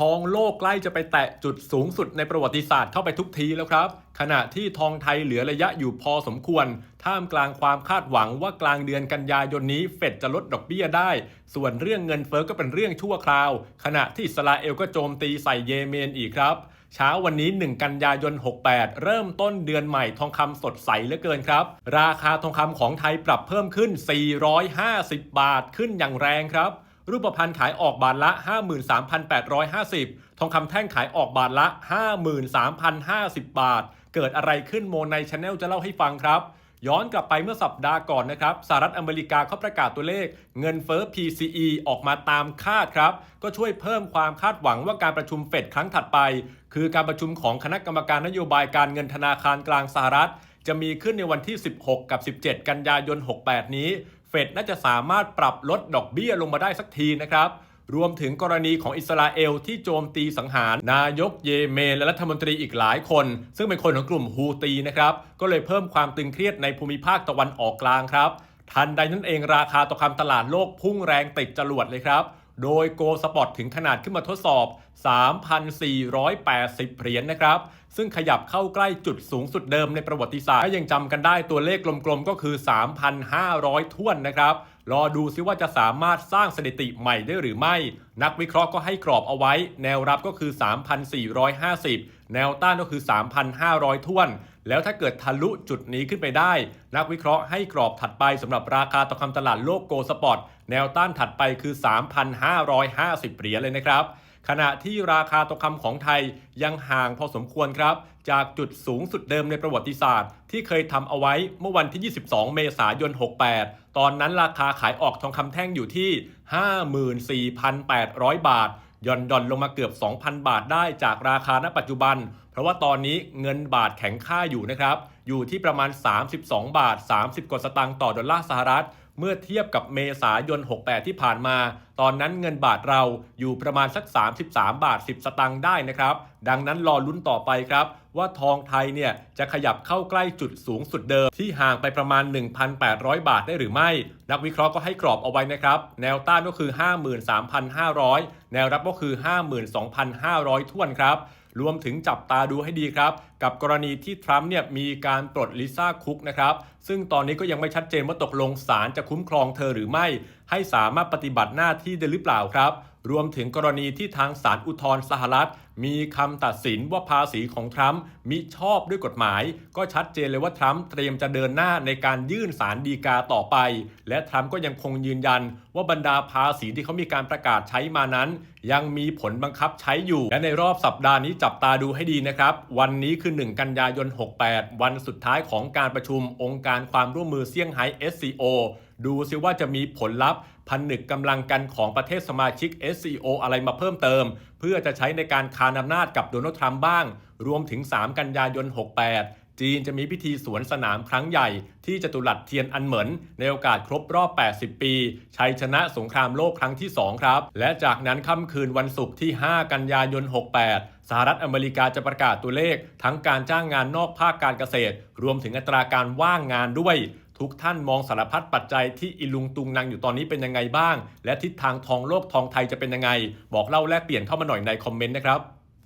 ทองโลกใกล้จะไปแตะจุดสูงสุดในประวัติศาสตร์เข้าไปทุกทีแล้วครับ ขณะที่ทองไทยเหลือระยะอยู่พอสมควร ท่ามกลางความคาดหวังว่ากลางเดือนกันยายนนี้เฟดจะลดดอกเบี้ยได้ ส่วนเรื่องเงินเฟ้อก็เป็นเรื่องชั่วคราว ขณะที่อิสราเอลก็โจมตีใส่เยเมนอีกครับเช้าวันนี้ 1 กันยายน 68 เริ่มต้นเดือนใหม่ทองคำสดใสเหลือเกินครับ ราคาทองคำของไทยปรับเพิ่มขึ้น 450 บาทขึ้นอย่างแรงครับ รูปพรรณขายออกบาทละ 53,850 ทองคำแท่งขายออกบาทละ 53,050 บาท เกิดอะไรขึ้นโมในช anel จะเล่าให้ฟังครับ ย้อนกลับไปเมื่อสัปดาห์ก่อนนะครับสหรัฐอเมริกาเขาประกาศตัวเลข เงินเฟ้อ PCE ออกมาตามคาดครับ ก็ช่วยเพิ่มความคาดหวังว่าการประชุมเฟดครั้งถัดไป คือการประชุมของคณะกรรมการนโยบายการเงินธนาคารกลางสหรัฐจะมีขึ้นในวันที่ 16 กับ 17 กันยายน 68 นี้ เฟดน่าจะสามารถปรับลดดอกเบี้ยลงมาได้สักทีนะครับ รวมถึงกรณีของอิสราเอลที่โจมตีสังหาร นายกเยเมนและรัฐมนตรีอีกหลายคน ซึ่งเป็นคนของกลุ่มฮูตีนะครับ ก็เลยเพิ่มความตึงเครียดในภูมิภาคตะวันออกกลางครับ ทันใดนั้นเองราคาทองคำตลาดโลกพุ่งแรงติดจรวดเลยครับ โดยโกลสปอตถึงขนาดขึ้นมาทดสอบ 3,480 เหรียญนะครับ ซึ่งขยับเข้าใกล้จุดสูงสุดเดิมในประวัติศาสตร์ถ้ายังจำกันได้ตัวเลขกลมๆ ก็คือ 3,500ท้วนนะครับ รอดูซิว่าจะสามารถสร้างสถิติใหม่ได้หรือไม่ นักวิเคราะห์ก็ให้กรอบเอาไว้ แนวรับก็คือ 3,450 แนวต้านก็คือ 3,500ท้วน แล้วถ้าเกิดทะลุจุดนี้ขึ้นไปได้ นักวิเคราะห์ให้กรอบถัดไปสำหรับราคาทองคำตลาดโลกโกลสปอร์ตแนวต้านถัดไปคือ 3,550 เหรียญเลยนะครับขณะที่ราคาทองคำของไทยยังห่างพอสมควรครับ จากจุดสูงสุดเดิมในประวัติศาสตร์ ที่เคยทำเอาไว้เมื่อวันที่ 22 เมษายน 68 ตอนนั้นราคาขายออกทองคำแท่งอยู่ที่ 54,800 บาท ย่อนดอนลงมาเกือบ 2,000 บาทได้จากราคาณปัจจุบัน เพราะว่าตอนนี้เงินบาทแข็งค่าอยู่นะครับ อยู่ที่ประมาณ 32 บาท 30 กว่าสตางค์ต่อดอลลาร์สหรัฐ เมื่อเทียบกับเมษายน 68 ที่ผ่านมา ตอนนั้นเงินบาทเราอยู่ประมาณสัก 33 บาท 10 สตางค์ได้นะครับ ดังนั้นรอลุ้นต่อไปครับ ว่าทองไทยเนี่ยจะขยับเข้าใกล้จุดสูงสุดเดิม ที่ห่างไปประมาณ 1,800 บาทได้หรือไม่ นักวิเคราะห์ก็ให้กรอบเอาไว้นะครับ แนวต้านก็คือ 53,500 แนวรับก็คือ 52,500 ท่วนครับ รวมถึงจับตาดูให้ดีครับ กับกรณีที่ทรัมป์เนี่ยมีการปลดลิซ่าคุกนะครับ ซึ่งตอนนี้ก็ยังไม่ชัดเจนว่าตกลงศาลจะคุ้มครองเธอหรือไม่ ให้สามารถปฏิบัติหน้าที่ได้หรือเปล่าครับ รวมถึงกรณีที่ทางศาลอุทธรณ์สหรัฐ มีคำตัดสินว่าภาษีของทรัมป์มิชอบด้วยกฎหมาย ก็ชัดเจนเลยว่าทรัมป์เตรียมจะเดินหน้าในการยื่นสารดีกาต่อไป และทรัมป์ก็ยังคงยืนยัน ว่าบรรดาภาษีที่เขามีการประกาศใช้มานั้น ยังมีผลบังคับใช้อยู่ และในรอบสัปดาห์นี้จับตาดูให้ดีนะครับ วันนี้คือ 1 กันยายน 68 วันสุดท้ายของการประชุมองค์การความร่วมมือเซี่ยงไฮ้ SCO ดูซิว่าจะมีผลลัพธ์พันนึกกำลังกันของประเทศสมาชิก SCO อะไรมาเพิ่มเติม เพื่อจะใช้ในการคานอำนาจกับโดนัลด์ทรัมป์บ้าง รวมถึง 3 กันยายน 68จีนจะมีพิธีสวนสนามครั้งใหญ่ที่จตุรัสเทียนอันเหมินในโอกาสครบรอบ 80 ปี ชัยชนะสงครามโลกครั้งที่ 2 ครับ และจากนั้นค่ำคืนวันศุกร์ที่ 5 กันยายน 68 สหรัฐอเมริกาจะประกาศตัวเลข ทั้งการจ้างงานนอกภาคการเกษตร รวมถึงอัตราการว่างงานด้วย ทุกท่านมองสารพัดปัจจัยที่อิลุงตุงนางอยู่ตอนนี้เป็นยังไงบ้าง และทิศทางทองโลกทองไทยจะเป็นยังไง บอกเล่าแลกเปลี่ยนเข้ามาหน่อยในคอมเมนต์นะครับ